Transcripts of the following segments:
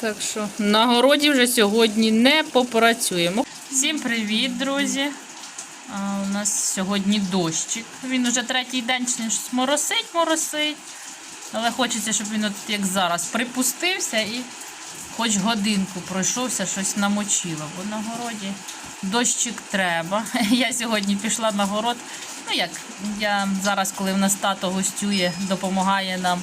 Так що на городі вже сьогодні не попрацюємо. Всім привіт, друзі! А, у нас сьогодні дощик. Він уже третій день моросить, моросить. Але хочеться, щоб він от як зараз припустився і хоч годинку пройшовся, щось намочило. Бо на городі дощик треба. Я сьогодні пішла на город. Ну як, я зараз, коли в нас тато гостює, допомагає нам,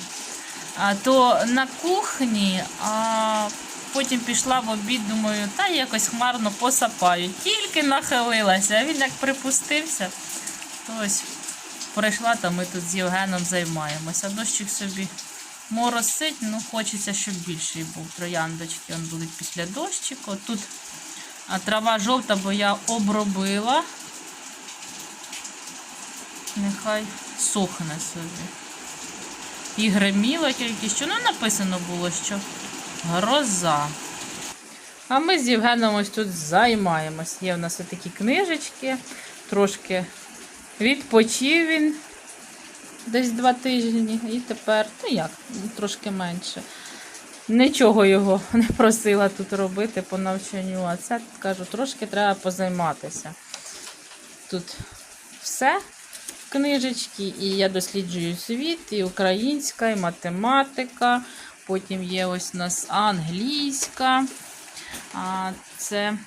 то на кухні, а потім пішла в обід, думаю, та якось хмарно посапаю. Тільки нахилилася, а він як припустився, то ось прийшла, то ми тут з Євгеном займаємося. Дощик собі моросить, ну хочеться, щоб більший був. Трояндочки он будуть після дощику. Тут трава жовта, бо я обробила. Нехай сохне собі. І греміло тільки що. Ну, написано було, що гроза. А ми з Євгеном ось тут займаємось. Є в нас такі книжечки. Трошки відпочив він десь два тижні. І тепер, ну як, трошки менше. Нічого його не просила тут робити по навчанню. А це кажу, трошки треба позайматися. Тут все книжечки, і я досліджую світ, і українська, і математика. Потім є ось у нас англійська. А це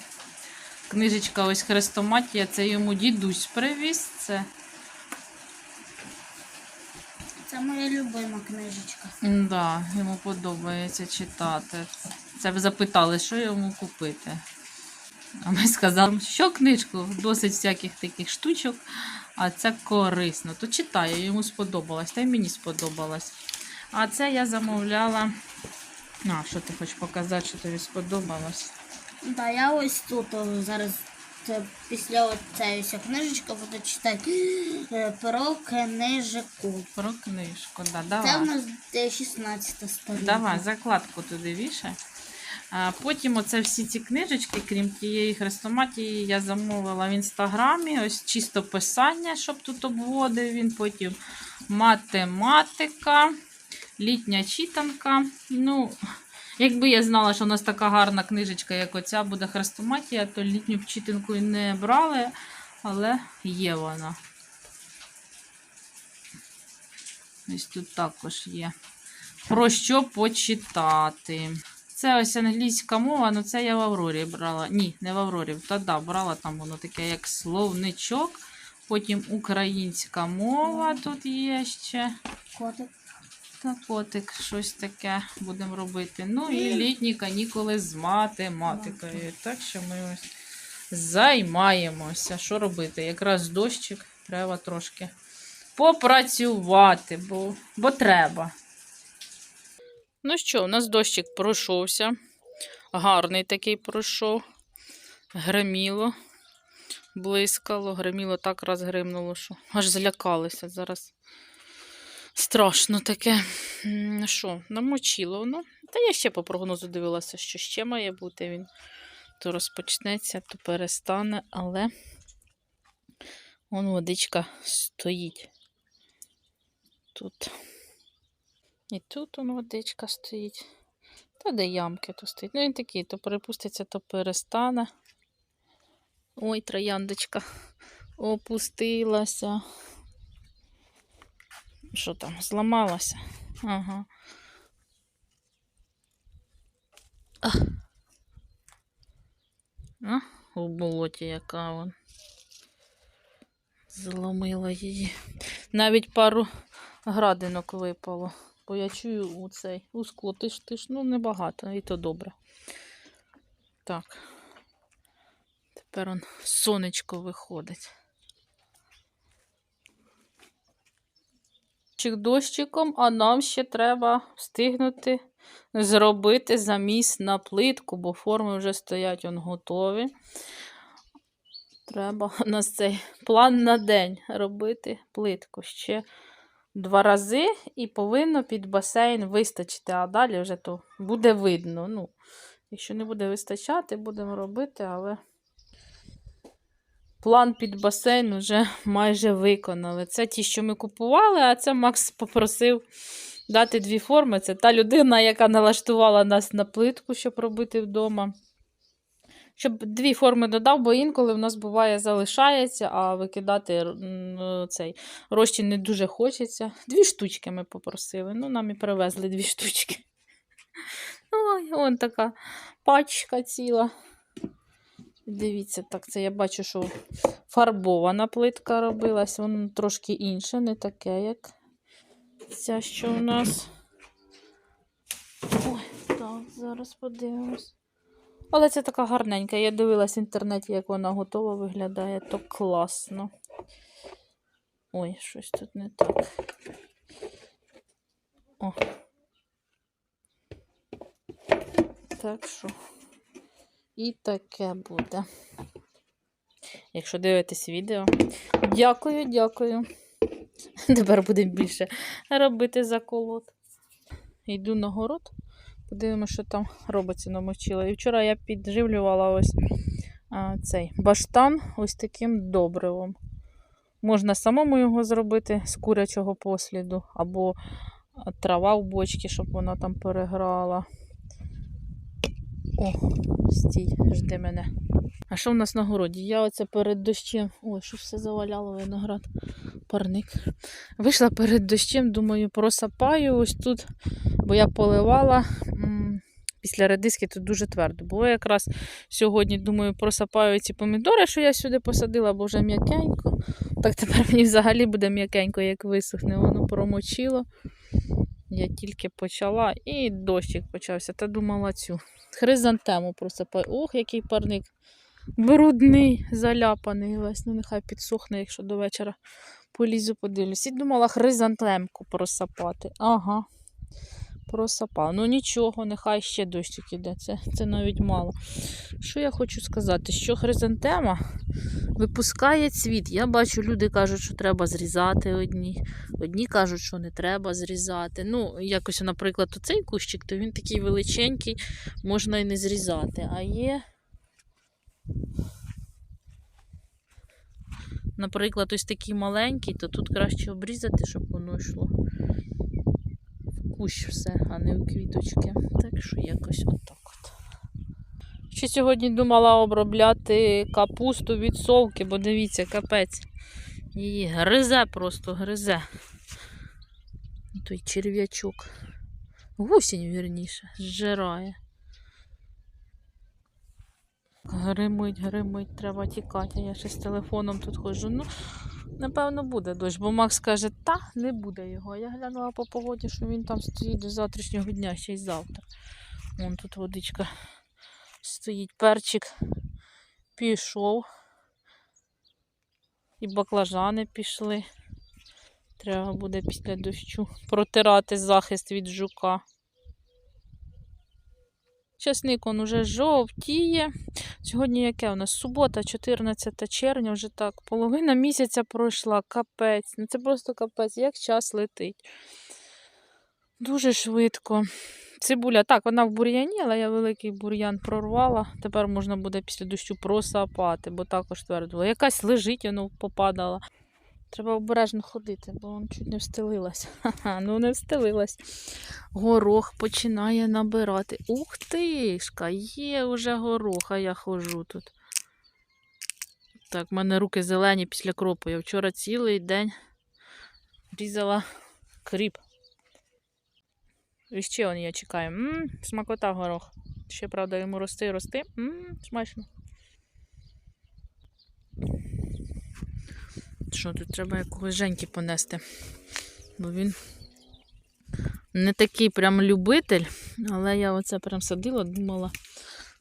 книжечка ось Хрестоматія, це йому дідусь привіз. Це Це моя любима книжечка. да, йому подобається читати. Це ви запитали, що йому купити. А ми сказали, що книжку, досить всяких таких штучок, а це корисно. То читає, йому сподобалось, та й мені сподобалось. А це я замовляла. А, що ти хочеш показати, що тобі сподобалось? Да, я ось тут зараз це, після цієї книжечки буду читати е, про книжику. Про книжку. Да, Це давай. в нас 16 сторінка. Давай, закладку туди вішай. Потім оце всі ці книжечки, крім тієї хрестоматії, я замовила в інстаграмі. Ось чисто писання, щоб тут обводив він. Потім математика, літня читанка. Ну, якби я знала, що у нас така гарна книжечка, як оця буде хрестоматія, то літню читанку і не брали, але є вона. Ось тут також є. Про що почитати. Це ось англійська мова, ну це я в Аврорі брала. Ні, не в Аврорі. Та да, брала там воно таке, як словничок. Потім українська мова тут є ще. Котик. Та котик, щось таке будемо робити. Ну і літні канікули з математикою. Так що ми ось займаємося. Що робити? Якраз дощик треба трошки попрацювати, бо, бо треба. Ну що, у нас дощик пройшовся. Гарний такий пройшов. Гриміло, блискало, гриміло так розгримнуло, що аж злякалися зараз. Страшно таке. Що, намочило воно. Та я ще по прогнозу дивилася, що ще має бути він. То розпочнеться, то перестане, але вон водичка стоїть. Тут. І тут вон водичка стоїть. Та де ямки то стоїть. Ну він такий, то перепуститься, то перестане. Ой, трояндочка опустилася. Що там, зламалася? Ага. А. А, у болоті яка вон. Зломила її. Навіть пару градинок випало. Бо я чую у цей у скло. Ти ж, ну небагато, і то добре. Так. Тепер он сонечко виходить. Дощик дощиком, а нам ще треба встигнути зробити заміс на плитку, бо форми вже стоять он готові. Треба у нас цей план на день робити плитку ще два рази і повинно під басейн вистачити, а далі вже то буде видно. Ну, якщо не буде вистачати, будемо робити, але план під басейн вже майже виконали. Це ті, що ми купували, а це Макс попросив дати дві форми. Це та людина, яка налаштувала нас на плитку, щоб робити вдома. Щоб дві форми додав, бо інколи в нас буває залишається, а викидати м, цей розчин не дуже хочеться. Дві штучки ми попросили. Ну, нам і привезли дві штучки. Ой, вон така пачка ціла. Дивіться, так, це я бачу, що фарбована плитка робилась, воно трошки інше, не таке, як ця, що у нас. Ой, так, зараз подивимось. Але це така гарненька. Я дивилась в інтернеті, як вона готова виглядає, то класно. Ой, щось тут не так. О. Так що. І таке буде. Якщо дивитесь відео. Дякую, дякую. Тепер будемо більше робити заколот. Йду на город. Подивимося, що там робиться намочила. І вчора я підживлювала ось а, цей баштан ось таким добривом. Можна самому його зробити з курячого посліду, або трава в бочці, щоб вона там переграла. О, стій, жди мене. А що в нас на городі? Я оце перед дощем. Ой, що все заваляло виноград, парник. Вийшла перед дощем, думаю, просапаю ось тут, бо я поливала. Після редиски тут дуже твердо. Було якраз сьогодні, думаю, просапаю ці помідори, що я сюди посадила, бо вже м'якенько. Так тепер мені взагалі буде м'якенько, як висохне. Воно промочило. Я тільки почала і дощик почався. Та думала цю хризантему просипаю. Ох, який парник брудний, заляпаний весь. Ну, нехай підсохне, якщо до вечора полізу, подивлюсь. І думала хризантемку просапати. Ага. Просапав. Ну нічого, нехай ще дощик іде. Це, це навіть мало. Що я хочу сказати? Що хризантема випускає цвіт. Я бачу, люди кажуть, що треба зрізати одні. Одні кажуть, що не треба зрізати. Ну, якось, наприклад, оцей кущик, то він такий величенький, можна і не зрізати. А є. Наприклад, ось такий маленький, то тут краще обрізати, щоб воно йшло кущ все, а не в квіточки. Так що якось отак от. Ще сьогодні думала обробляти капусту від совки, бо дивіться, капець. Її гризе просто гризе. Той черв'ячок. Гусінь, вірніше, зжирає. Гримить, гримить, треба тікати. Я ще з телефоном тут ходжу. Ну, напевно, буде дощ, бо Макс каже, та не буде його. Я глянула по погоді, що він там стоїть до завтрашнього дня, ще й завтра. Вон тут водичка стоїть, перчик пішов. І баклажани пішли. Треба буде після дощу протирати захист від жука. Часник он уже жовтіє. Сьогодні яке у нас? Субота, 14 червня, вже так. Половина місяця пройшла, капець. Ну це просто капець, як час летить. Дуже швидко. Цибуля, так, вона в бур'яні, але я великий бур'ян прорвала. Тепер можна буде після дощу просапати, бо також твердо. Якась лежить, воно попадала. Треба обережно ходити, бо он чуть не встелилась. Ну не встелилась. Горох починає набирати. Ух тишка, є вже горох, а я ходжу тут. Так, в мене руки зелені після кропу. Я вчора цілий день різала кріп. І ще он я чекаю. Ммм, смакота горох. Ще, правда, йому рости рости. Ммм, смачно. Що тут треба якогось Женьки понести? Бо він не такий прям любитель, але я оце прям садила, думала,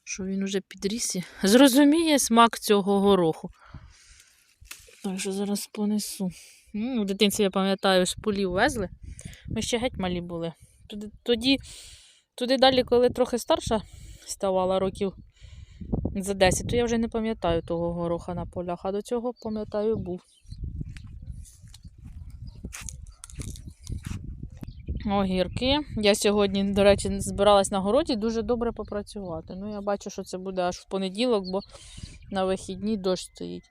що він уже підріс і зрозуміє смак цього гороху. Так що зараз понесу. М, У дитинці, я пам'ятаю, з полів везли. Ми ще геть малі були. Тоді, туди далі, коли трохи старша ставала років за 10, то я вже не пам'ятаю того гороха на полях, а до цього, пам'ятаю, був. Огірки. Я сьогодні, до речі, збиралась на городі дуже добре попрацювати. Ну, я бачу, що це буде аж в понеділок, бо на вихідні дощ стоїть.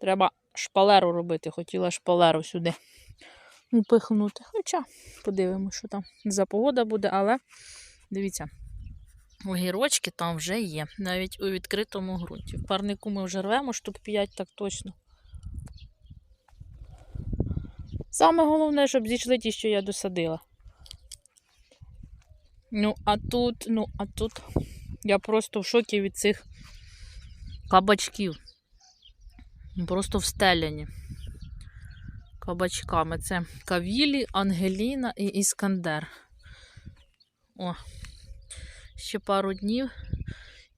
Треба шпалеру робити. Хотіла шпалеру сюди упихнути. Хоча подивимося, що там за погода буде, але дивіться, огірочки там вже є, навіть у відкритому ґрунті. В парнику ми вже рвемо штук 5, так точно. Саме головне, щоб зійшли ті, що я досадила. Ну, а тут, ну, а тут я просто в шокі від цих кабачків. Просто встеляні кабачками. Це Кавілі, Ангеліна і Іскандер. О, ще пару днів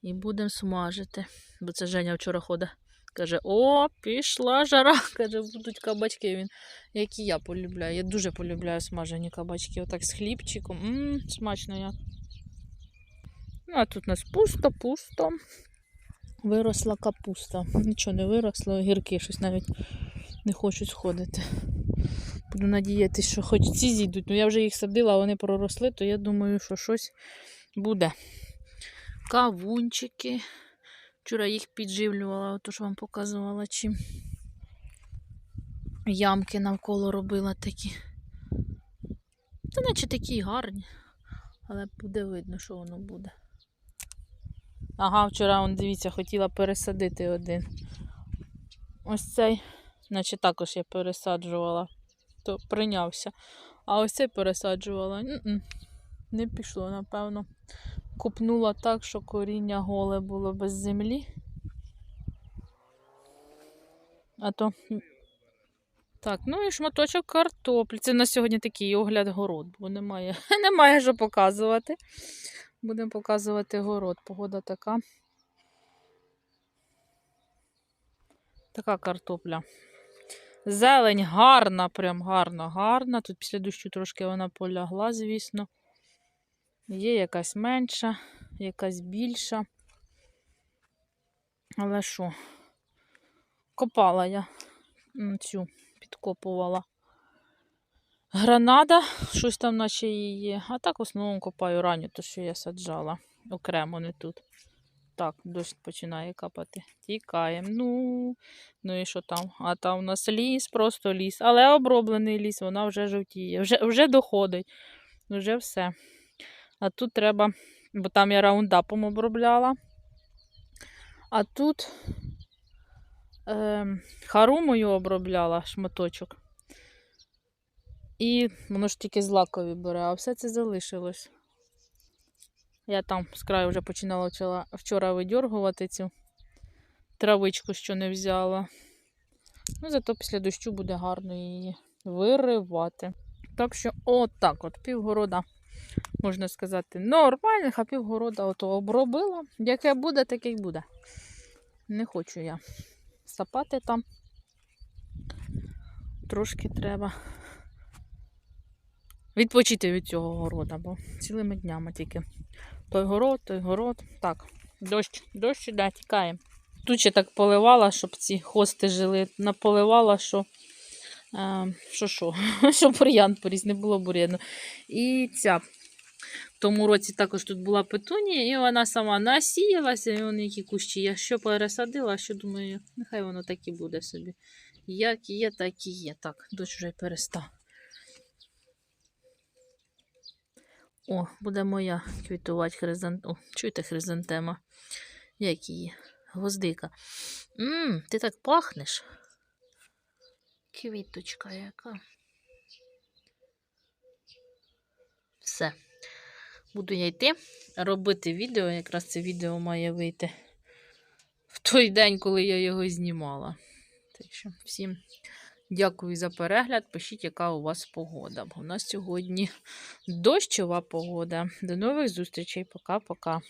і будемо смажити. Бо це Женя вчора ходить. Каже, о, пішла жара. Каже, будуть кабачки. Він, як і я полюбляю. Я дуже полюбляю смажені кабачки. Отак з хлібчиком. Ммм, смачно як. Ну, а тут у нас пусто-пусто. Виросла капуста. Нічого не виросло, огірки щось навіть не хочуть сходити. Буду надіятися, що хоч ці зійдуть. Ну я вже їх садила, а вони проросли, то я думаю, що щось буде. Кавунчики. Вчора їх підживлювала, то ж вам показувала чим. Ямки навколо робила такі. Та наче такі гарні. Але буде видно, що воно буде. Ага, вчора, он, дивіться, хотіла пересадити один. Ось цей, наче також я пересаджувала, то прийнявся. А ось цей пересаджувала. Н-н, Не пішло, напевно. Купнула так, що коріння голе було без землі. А то. Так, ну і шматочок картоплі. Це на сьогодні такий огляд город, бо немає, немає що показувати. Будемо показувати город. Погода така. Така картопля. Зелень гарна, прям гарна, гарна. Тут після дощу трошки вона полягла, звісно. Є якась менша, якась більша. Але що? Копала я цю, підкопувала. Гранада, щось там наче її. А так в основному копаю ранню, то що я саджала. Окремо не тут. Так, дощ починає капати. Тікаємо. Ну, ну і що там? А там у нас ліс, просто ліс. Але оброблений ліс, вона вже жовтіє. Вже, вже доходить. Вже все. А тут треба, бо там я раундапом обробляла. А тут е, харумою обробляла шматочок. І воно ж тільки злакові бере, а все це залишилось. Я там з краю вже починала вчора, видьоргувати цю травичку, що не взяла. Ну, зато після дощу буде гарно її виривати. Так що, отак от, півгорода, можна сказати, нормальних, а півгорода ото обробила. Яке буде, таке й буде. Не хочу я сапати там. Трошки треба відпочити від цього города, бо цілими днями тільки той город, той город. Так, дощ, дощ іде, тікає. Тут ще так поливала, щоб ці хости жили. Наполивала, що що, що, що бур'ян поріс, не було бур'яну. І ця. В тому році також тут була петунія, і вона сама насіялася, і вони які кущі. Я що пересадила, що думаю, нехай воно так і буде собі. Як є, так і є. Так, дощ вже й перестав. О, буде моя квітувати хризантема. О, чуєте хризантема? Як її? Гвоздика. Ммм, ти так пахнеш. Квіточка яка. Все. Буду я йти робити відео. Якраз це відео має вийти в той день, коли я його знімала. Так що всім дякую за перегляд. Пишіть, яка у вас погода. У нас сьогодні дощова погода. До нових зустрічей. Пока-пока.